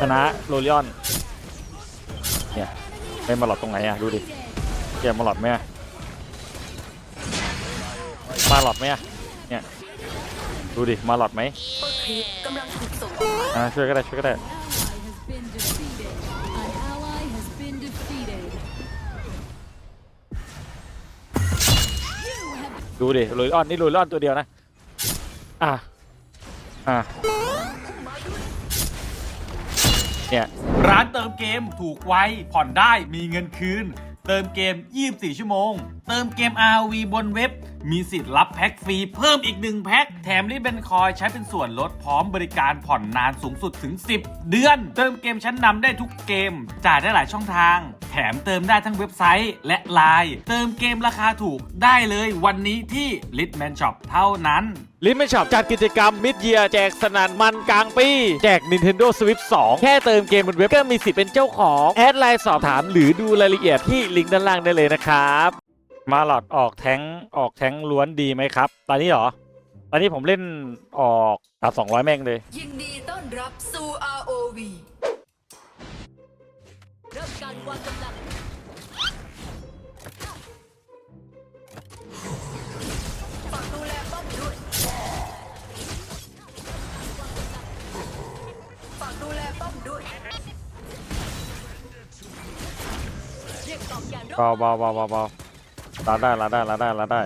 ชนะโรลิออนเนี่ยไม่มาหลอดตรงไหนอะดูดิเกมมาหลอดไหมอะมาหลอดไหมอะเนี่ยดูดิมาหลอดไหมกำลังถูกส่งอ่าช่วยก็ได้ช่วยก็ได้ ดูดิโรลิออนนี่โรลิออนตัวเดียวนะอะอะ เนี่ย ร้านเติมเกมถูกไวผ่อนได้มีเงินคืน เติมเกม 24 ชั่วโมง เติมเกม RV บนเว็บ มีสิทธิ์รับแพ็คฟรีเพิ่มอีก 1 แพ็ค แถมรีบเป็นคอยใช้เป็นส่วนลดพร้อมบริการผ่อนนานสูงสุดถึง 10 เดือน เติมเกมชั้นนำได้ทุกเกม จ่ายได้หลายช่องทาง แถมเติมได้ทั้งเว็บไซต์และไลน์เติมเกมราคาถูกได้เลยวันนี้ที่ Litman Shop เท่านั้น ลิมไม่ชอบจัดกิจกรรมมิดเยียแจกสนานมันกลางปี แจก Nintendo Switch 2 แค่เติมเกมบนเว็บก็มีสิทธิ์เป็นเจ้าของ แอดไลน์สอบถามหรือดูรายละเอียดที่ลิงก์ด้านล่างได้เลยนะครับ มาหลอดออกแท้งออกแท้งล้วนดีไหมครับ ตอนนี้เหรอ ตอนนี้ผมเล่นออกตัด200แม่งเลย ยินดีต้อนรับสู่ ROV เริ่มการวางกำลังฝากดูแลป้อมด้วยฝากดูแลป้อมด้วยเรียกตอบยานรบเบาเบาเบาเบาเบา ลาได้ลาได้ลาได้ลาได้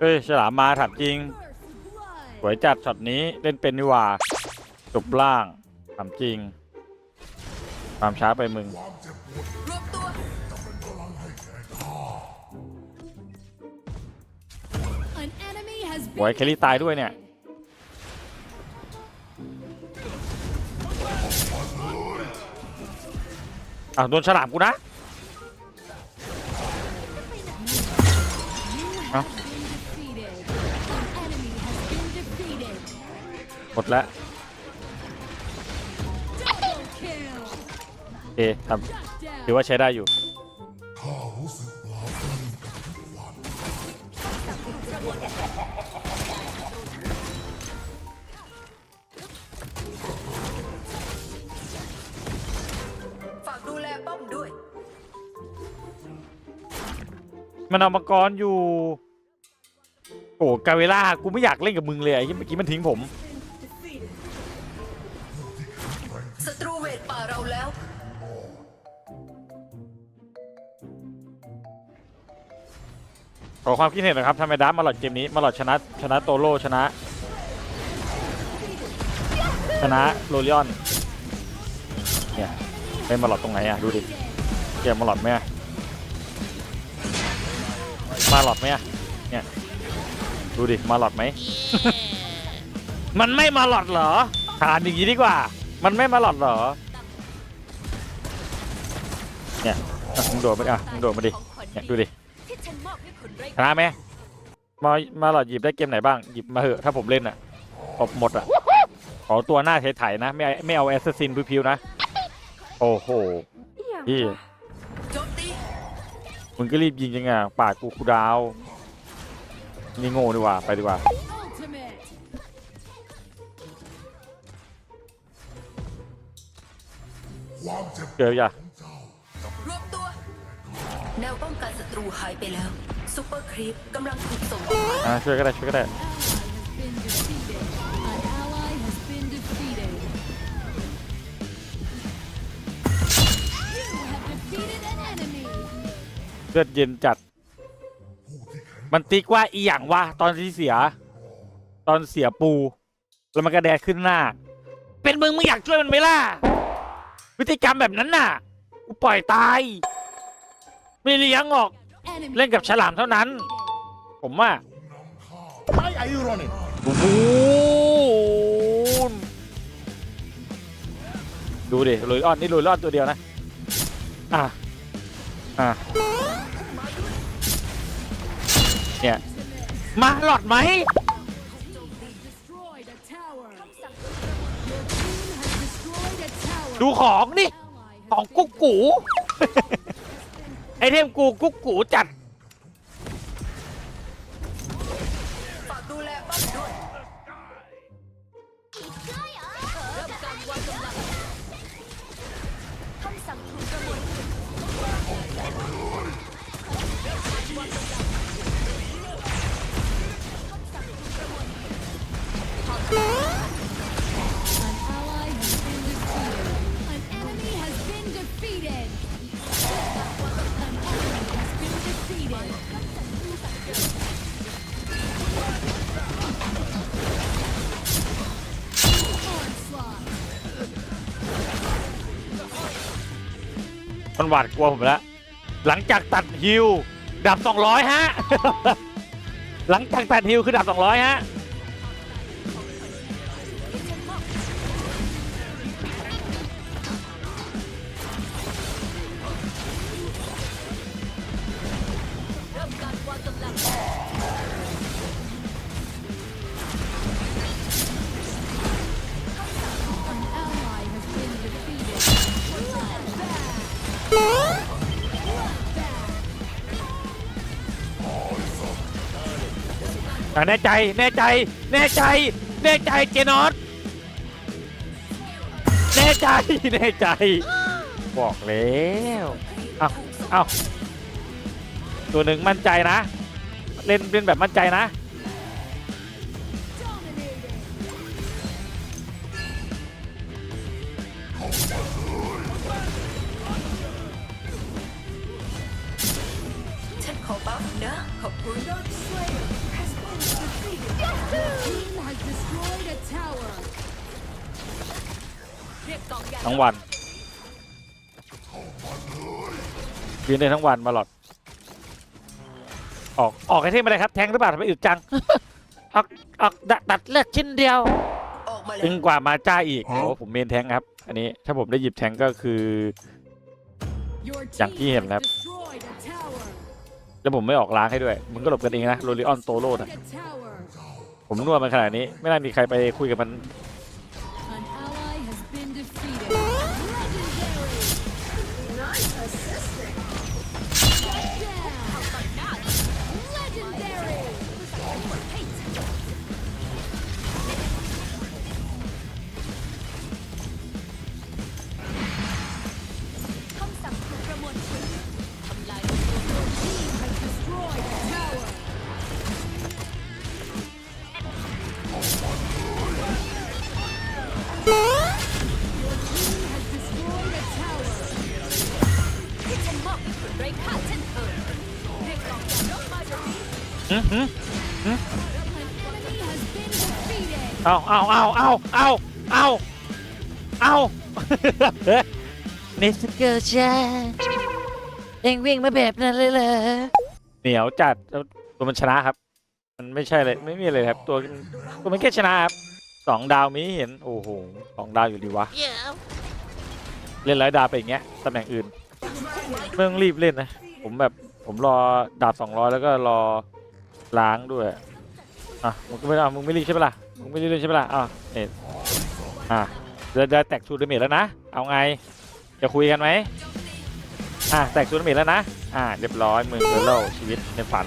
เฮ้ยฉลามมาถัดจริงสวยจัดช็อตนี้เล่นเป็นนี่หว่าจบล่างทำจริงความช้าไปมึงรวมตัว An enemy has หวย been เคลลี่ตายด้วยเนี่ย อะโดนฉลามกูนะหมดแล้วโอเคทำถือว่าใช้ได้อยู่ มันเอามังกรอยู่โอ้กาเวล่ากูไม่อยากเล่นกับมึงเลยไอ้เหี้ยเมื่อกี้มันทิ้งผมศัตรูเวทป่าเราแล้วขอความคิดเห็นหนะครับทำไมดับมาหลอดเกมนี้มาหลอดชนะชนะโตโร่ชนะ ชนะโรลิออนเนี่ยไม่มาหลอดตรงไหนอะดูดิเกมมาหลอดไหมอะ มาหลอดไหมอะเนี่ย ดูดิ มาหลอดไหม มันไม่มาหลอดเหรอถามอย่างนี้ดีกว่า มันไม่มาหลอดเหรอ เนี่ยอะมึงโดดมาดิอะมึงโดดมาดิ เนี่ยดูดิที่ฉันมอบให้คุณไร้ชนะไหมมามาหลอดหยิบได้เกมไหนบ้าง หยิบมาเหอะถ้าผมเล่นอะออกหมดอะ ขอตัวหน้าไถๆนะ ไม่เอาไม่เอาแอสซัสซินพิวๆนะ โอ้โห พี่โจมตี มึงก็รีบยิงจังอะปาดกูคูดาวนี่โง่ดีกว่าไปดีกว่า Ultimate. เจออย่ารวมตัวแนวป้องกันศัตรูหายไปแล้วซุปเปอร์ครีปกำลังถูกส่งออกมาอ่าช่วยก็ได้ช่วยก็ได้ ลือดเย็นจัด มันติ๊กว่าอีหยังวะตอนที่เสีย ตอนเสียปู แล้วมันกระแดดขึ้นหน้า เป็นมึงมึงอยากช่วยมันไหมล่ะพฤติกรรมแบบนั้นน่ะกูปล่อยตาย ไม่เลี้ยงออก Enemy เล่นกับฉลามเท่านั้น ผมว่า Why are you running? โอ้โหดูดิลุยออนนี่ลุยออนตัวเดียวนะ อะ อะ มาหลอดไหม destroyed a tower. Your team has destroyed a tower. ดูของนี่ Ally has ของ been กุ๊กกู defeated. ไอเทมกูกุ๊กกูจัด มันหวาดกลัวผมแล้ว หลังจากตัดฮิวดับ 200 ฮะ หลังจากตัดฮิวคือดับ 200 ฮะ แน่ใจแน่ใจแน่ใจแน่ใจเจนอสแน่ใจแน่ใจ บอกแล้วเอาเอาตัวหนึ่งมั่นใจนะ เล่นเป็นแบบมั่นใจนะฉันขอบัฟนะขอบคุณ Dark Slayer has been defeated. Your team has destroyed a tower. เรียกกองยาทั้งวันยืนได้ทั้งวันมาหลอด ออก ออกไอเทมอะไรครับ แทงหรือเปล่าทำไมอึดจัง ออก ออกดัดตัดเลือดชิ้นเดียวออกมาเลตึยงกว่ามาจ้าอีกโอ้ผมเมนแทงครับ อันนี้ถ้าผมได้หยิบแทงก็คือ Your อย่างที่ team เห็น has ครับ destroyed a tower. แล้วผมไม่ออกล้างให้ด้วย มึงก็หลบกันเองนะโรลิออนโตโร่นะผมนวดมันขนาดนี้ ไม่น่ามีใครไปคุยกับมัน ค่าเช่นเคยเรียกกองยาลบมาจากนี้อื้อหือ An enemy has been defeated. เอาเอาเอาเอาเอาเอาเอาเนสเกอร์ชาเอ็งวิ่งมาแบบนั้นเลยเหรอเหนียวจัดแล้วตัวมันชนะครับ มันไม่ใช่เลยไม่มีอะไรครับ ตัวตัวมันแค่ชนะครับสองดาวมีให้เห็น โอ้โหสองดาวอยู่ดีวะ เล่นร้อยดาวไปอย่างเงี้ยตำแหน่งอื่นไม่ต้องรีบเล่นนะ ผมแบบผมรอดาบสองร้อยแล้วก็รอล้างด้วย อะมึงก็ไม่เอามึงไม่รีบใช่ปะล่ะมึงไม่รีบใช่ปะล่ะอะเอ็ดอะเดี๋ยวจะแตกทูดเมจแล้วนะ เอาไง จะคุยกันไหมอะแตกทูดเมจแล้วนะ อะเรียบร้อยมึงเดโลชีวิตในฝัน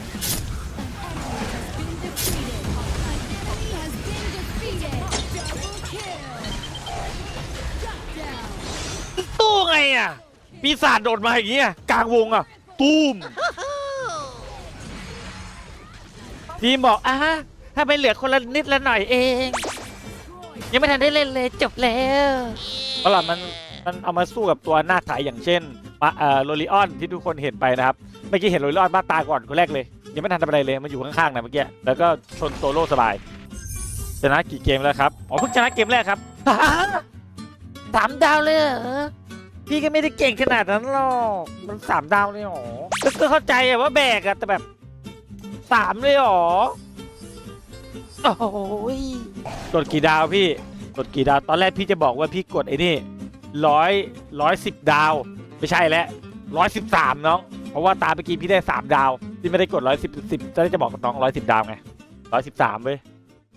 ตู้ไงอะปีศาจโดดมาอย่างเงี้ยกลางวงอะ ตูมทีมบอกอะถ้าไปเหลือคนละนิดละหน่อยเอง ยังไม่ทันได้เล่นเลยจบแล้วเพราะหล่ะมันมันเอามาสู้กับตัวหน้าถ่ายอย่างเช่นปะเอ่อโรลิออนที่ทุกคนเห็นไปนะครับ เมื่อกี้เห็นโรลิออนบ้าตาก่อนคนแรกเลย ยังไม่ทันทำอะไรเลย มันอยู่ข้างๆนะเมื่อกี้ แล้วก็ชนโซโล่สบาย ชนะกี่เกมแล้วครับ อ๋อเพิ่งชนะเกมแรกครับ สามดาวเลยเหรอ พี่ก็ไม่ได้เก่งขนาดนั้นหรอกมันสามดาวเลยหรอก็ก็เข้าใจอะว่าแบกอะแต่แบบสามเลยหรอโอ้ยกดกี่ดาวพี่กดกี่ดาว ตอนแรกพี่จะบอกว่าพี่กดไอ้นี่ร้อยร้อยสิบดาว ไม่ใช่แล้วร้อยสิบสามน้อง เพราะว่าตาเมื่อกี้พี่ได้สามดาวพี่ไม่ได้กดร้อยสิบสิบจะได้จะบอกกับน้องร้อยสิบดาวไงร้อยสิบสามเว้ย